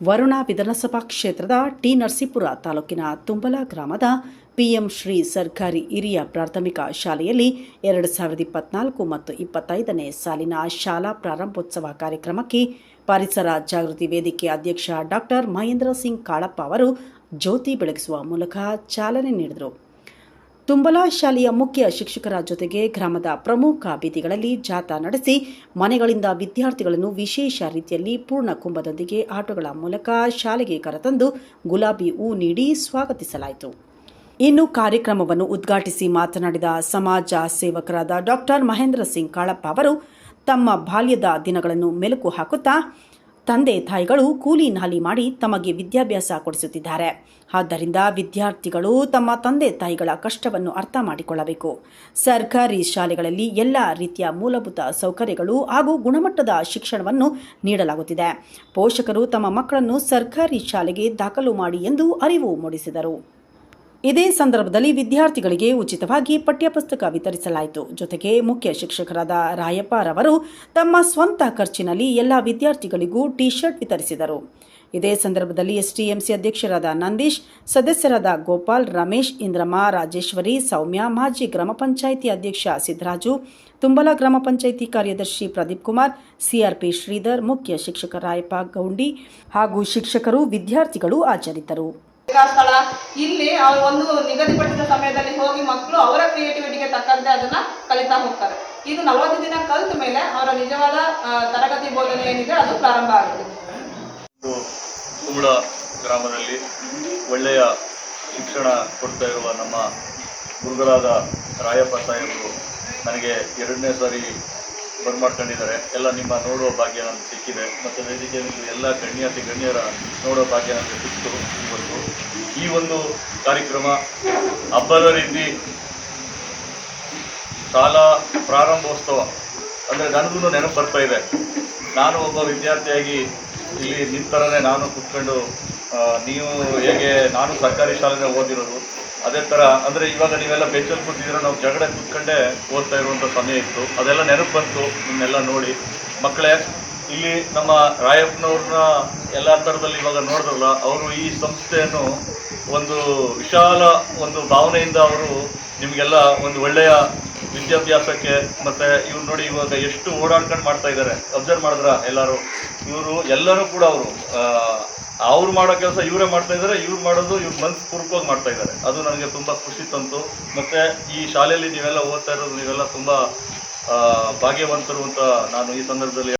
ವರುಣ ವಿಧಾನಸಭಾ ಕ್ಷೇತ್ರದ ಟಿ ನರಸೀಪುರ ತಾಲೂಕಿನ ತುಂಬಲ ಗ್ರಾಮದ ಪಿಎಂ ಶ್ರೀ ಸರ್ಕಾರಿ ಹಿರಿಯ ಪ್ರಾಥಮಿಕ ಶಾಲೆಯಲ್ಲಿ ಎರಡು ಸಾವಿರದ ಇಪ್ಪತ್ನಾಲ್ಕು ಮತ್ತು ಇಪ್ಪತ್ತೈದನೇ ಸಾಲಿನ ಶಾಲಾ ಪ್ರಾರಂಭೋತ್ಸವ ಕಾರ್ಯಕ್ರಮಕ್ಕೆ ಪರಿಸರ ಜಾಗೃತಿ ವೇದಿಕೆ ಅಧ್ಯಕ್ಷ ಡಾಕ್ಟರ್ ಮಹೇಂದ್ರ ಸಿಂಗ್ ಕಾಳಪ್ಪ ಅವರು ಜ್ಯೋತಿ ಬೆಳಗಿಸುವ ಮೂಲಕ ಚಾಲನೆ ನೀಡಿದರು. ತುಂಬಲಾ ಶಾಲೆಯ ಮುಖ್ಯ ಶಿಕ್ಷಕರ ಜೊತೆಗೆ ಗ್ರಾಮದ ಪ್ರಮುಖ ಬೀದಿಗಳಲ್ಲಿ ಜಾಥಾ ನಡೆಸಿ ಮನೆಗಳಿಂದ ವಿದ್ಯಾರ್ಥಿಗಳನ್ನು ವಿಶೇಷ ರೀತಿಯಲ್ಲಿ ಪೂರ್ಣ ಕುಂಭದೊಂದಿಗೆ ಆಟೋಗಳ ಮೂಲಕ ಶಾಲೆಗೆ ಕರೆತಂದು ಗುಲಾಬಿ ಹೂ ನೀಡಿ ಸ್ವಾಗತಿಸಲಾಯಿತು. ಇನ್ನು ಕಾರ್ಯಕ್ರಮವನ್ನು ಉದ್ಘಾಟಿಸಿ ಮಾತನಾಡಿದ ಸಮಾಜ ಸೇವಕರಾದ ಡಾಕ್ಟರ್ ಮಹೇಂದ್ರ ಸಿಂಗ್ ಕಾಳಪ್ಪ ಅವರು, ತಮ್ಮ ಬಾಲ್ಯದ ದಿನಗಳನ್ನು ಮೆಲುಕು ಹಾಕುತ್ತಾ ತಂದೆ ತಾಯಿಗಳು ಕೂಲಿ ನಾಲಿ ಮಾಡಿ ತಮಗೆ ವಿದ್ಯಾಭ್ಯಾಸ ಕೊಡಿಸುತ್ತಿದ್ದಾರೆ. ಆದ್ದರಿಂದ ವಿದ್ಯಾರ್ಥಿಗಳು ತಮ್ಮ ತಂದೆ ತಾಯಿಗಳ ಕಷ್ಟವನ್ನು ಅರ್ಥ ಮಾಡಿಕೊಳ್ಳಬೇಕು. ಸರ್ಕಾರಿ ಶಾಲೆಗಳಲ್ಲಿ ಎಲ್ಲ ರೀತಿಯ ಮೂಲಭೂತ ಸೌಕರ್ಯಗಳು ಹಾಗೂ ಗುಣಮಟ್ಟದ ಶಿಕ್ಷಣವನ್ನು ನೀಡಲಾಗುತ್ತಿದೆ. ಪೋಷಕರು ತಮ್ಮ ಮಕ್ಕಳನ್ನು ಸರ್ಕಾರಿ ಶಾಲೆಗೆ ದಾಖಲು ಮಾಡಿ ಎಂದು ಅರಿವು ಮೂಡಿಸಿದರು. ಇದೇ ಸಂದರ್ಭದಲ್ಲಿ ವಿದ್ಯಾರ್ಥಿಗಳಿಗೆ ಉಚಿತವಾಗಿ ಪಠ್ಯಪುಸ್ತಕ ವಿತರಿಸಲಾಯಿತು. ಜೊತೆಗೆ ಮುಖ್ಯ ಶಿಕ್ಷಕರಾದ ರಾಯಪ್ಪರವರು ತಮ್ಮ ಸ್ವಂತ ಖರ್ಚಿನಲ್ಲಿ ಎಲ್ಲ ವಿದ್ಯಾರ್ಥಿಗಳಿಗೂ ಟಿ ಶರ್ಟ್ ವಿತರಿಸಿದರು. ಇದೇ ಸಂದರ್ಭದಲ್ಲಿ ಎಸ್ಟಿಎಂಸಿ ಅಧ್ಯಕ್ಷರಾದ ನಂದೀಶ್, ಸದಸ್ಯರಾದ ಗೋಪಾಲ್, ರಮೇಶ್, ಇಂದ್ರಮ್ಮ, ರಾಜೇಶ್ವರಿ, ಸೌಮ್ಯ, ಮಾಜಿ ಗ್ರಾಮ ಪಂಚಾಯಿತಿ ಅಧ್ಯಕ್ಷ ಸಿದ್ದರಾಜು ತುಂಬಲ ಗ್ರಾಮ ಪಂಚಾಯಿತಿ ಕಾರ್ಯದರ್ಶಿ ಪ್ರದೀಪ್ ಕುಮಾರ್, ಸಿಆರ್ಪಿ ಶ್ರೀಧರ್, ಮುಖ್ಯ ಶಿಕ್ಷಕ ರಾಯಪ್ಪ ಗೌಂಡಿ ಹಾಗೂ ಶಿಕ್ಷಕರು, ವಿದ್ಯಾರ್ಥಿಗಳು ಹಾಜರಿದ್ದರು. ಸ್ಥಳ. ಇಲ್ಲಿ ಒಂದು ನಿಗದಿಪಡಿಸಿದ ಸಮಯದಲ್ಲಿ ಹೋಗಿ ಮಕ್ಕಳು ಅವರ ಕ್ರಿಯೇಟಿವಿಟಿಗೆ ತಕ್ಕಂತೆ ಅದನ್ನ ಕಲಿತಾ ಹೋಗ್ತಾರೆ. ಇದು ನಲವತ್ತು ದಿನ ಕಲಿತ ಮೇಲೆ ಅವರ ನಿಜವಾದ ತರಗತಿ ಬೋಧನೆ ಏನಿದೆ ಅದು ಪ್ರಾರಂಭ ಆಗುತ್ತೆ. ಗ್ರಾಮದಲ್ಲಿ ಒಳ್ಳೆಯ ಶಿಕ್ಷಣ ಕೊಡ್ತಾ ಇರುವ ನಮ್ಮ ಗುರುಗಳಾದ ರಾಯಪ್ಪ ಸಾಹೇಬರು ನನಗೆ ಎರಡನೇ ಸಾರಿ ಬರ್ಮಾಡ್ಕೊಂಡಿದ್ದಾರೆ ಎಲ್ಲ ನಿಮ್ಮ ನೋಡುವ ಭಾಗ್ಯ ನನಗೆ ಸಿಕ್ಕಿದೆ. ಮತ್ತು ವೇದಿಕೆಯಲ್ಲಿ ಎಲ್ಲ ಗಣ್ಯಾತಿ ಗಣ್ಯರ ನೋಡೋ ಭಾಗ್ಯ ನನಗೆ ಸಿಕ್ತು ಇವತ್ತು. ಈ ಒಂದು ಕಾರ್ಯಕ್ರಮ ಹಬ್ಬದ ರೀತಿ ಶಾಲಾ ಪ್ರಾರಂಭೋತ್ಸವ ಅಂದರೆ ನನಗೂ ನೆನಪು ಬರ್ತಾ ಇದೆ. ನಾನು ಒಬ್ಬ ವಿದ್ಯಾರ್ಥಿಯಾಗಿ ಇಲ್ಲಿ ನಿಂತರನೇ ನಾನು ಕುತ್ಕೊಂಡು ನೀವು ಹೇಗೆ, ನಾನು ಸರ್ಕಾರಿ ಶಾಲೆನೇ ಓದಿರೋದು ಅದೇ ಥರ ಅಂದರೆ ಇವಾಗ ನೀವೆಲ್ಲ ಬೆಂಚಲ್ಲಿ ಕೂತಿದ್ರೆ ನಾವು ಜಗಡೆ ಕೂತ್ಕೊಂಡೇ ಓದ್ತಾ ಇರುವಂಥ ಸಮಯ ಇತ್ತು. ಅದೆಲ್ಲ ನೆನಪು ಬಂತು ನಿಮ್ಮೆಲ್ಲ ನೋಡಿ. ಮಕ್ಕಳೇ, ಇಲ್ಲಿ ನಮ್ಮ ರಾಯಪ್ಪನವ್ರನ್ನ ಎಲ್ಲ ಥರದಲ್ಲಿ ಇವಾಗ ನೋಡಿದ್ರಲ್ಲ, ಅವರು ಈ ಸಂಸ್ಥೆಯನ್ನು ಒಂದು ವಿಶಾಲ ಒಂದು ಭಾವನೆಯಿಂದ ಅವರು ನಿಮಗೆಲ್ಲ ಒಂದು ಒಳ್ಳೆಯ ವಿದ್ಯಾಭ್ಯಾಸಕ್ಕೆ, ಮತ್ತೆ ಇವ್ರು ನೋಡಿ ಇವಾಗ ಎಷ್ಟು ಓಡಾಡ್ಕೊಂಡು ಮಾಡ್ತಾ ಇದ್ದಾರೆ. ಅಬ್ಸರ್ವ್ ಮಾಡಿದ್ರ ಎಲ್ಲರೂ? ಇವರು ಎಲ್ಲರೂ ಕೂಡ ಅವರು ಅವ್ರು ಮಾಡೋ ಕೆಲಸ ಇವರೇ ಮಾಡ್ತಾ ಇದ್ದಾರೆ ಇವ್ರು ಮಾಡೋದು ಇವ್ರು ಮನ್ಸು ಪೂರ್ವಕವಾಗಿ ಮಾಡ್ತಾ ಇದ್ದಾರೆ ಅದು ನನಗೆ ತುಂಬ ಖುಷಿ ತಂತು. ಮತ್ತೆ ಈ ಶಾಲೆಯಲ್ಲಿ ನೀವೆಲ್ಲ ಓದ್ತಾ ಇರೋದು ನೀವೆಲ್ಲ ತುಂಬ ಭಾಗ್ಯವಂತರು ಅಂತ ನಾನು ಈ ಸಂದರ್ಭದಲ್ಲಿ